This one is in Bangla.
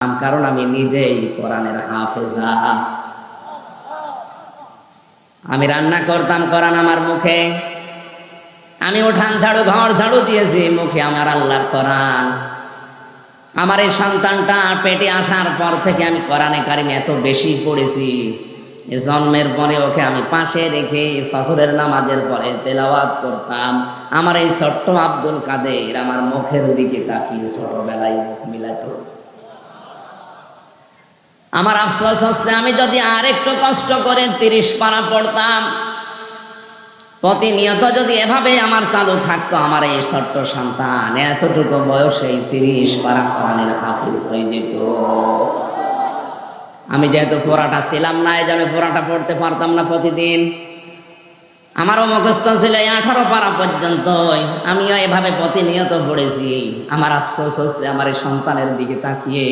কারণ আমি নিজেই কোরআনের হাফেজা। আমি রান্না করতাম কোরআন আমার মুখে। আমি উঠান ঝাড়ু, ঘর ঝাড়ু দিয়েছি, মুখে আমার আল্লাহর কোরআন। আমার এই সন্তানটা পেটে আসার পর থেকে আমি কোরআনে কারিমে এত বেশি পড়েছি। জন্মের পরে ওকে আমি পাশে রেখে ফসরের নামাজের পরে তেলাওয়াত করতাম। আমার এই ছোট্ট আব্দুল কাদের আমার মুখের দিকে তাকিয়ে ছোটবেলায় মুখ মিলাতো। আমার আফসোস হচ্ছে, আমি যদি আর একটু কষ্ট করে তিরিশ পারা পড়তাম, প্রতিনিয়ত যদি এভাবে আমার চালু থাকতো, আমার এই ছোট্ট সন্তান এতটুকু বয়সে তিরিশ পারা কোরআনের হাফিজ হয়ে যেত। আমি যেহেতু পড়াটা ছিলাম না এই জন্য পড়াটা পড়তে পারতাম না প্রতিদিন। আমারও মুখস্থ ছিল এই আঠারো পারা পর্যন্ত আমিও এভাবে প্রতিনিয়ত পড়েছি। আমার আফসোস হচ্ছে, আমার এই সন্তানের দিকে তাকিয়ে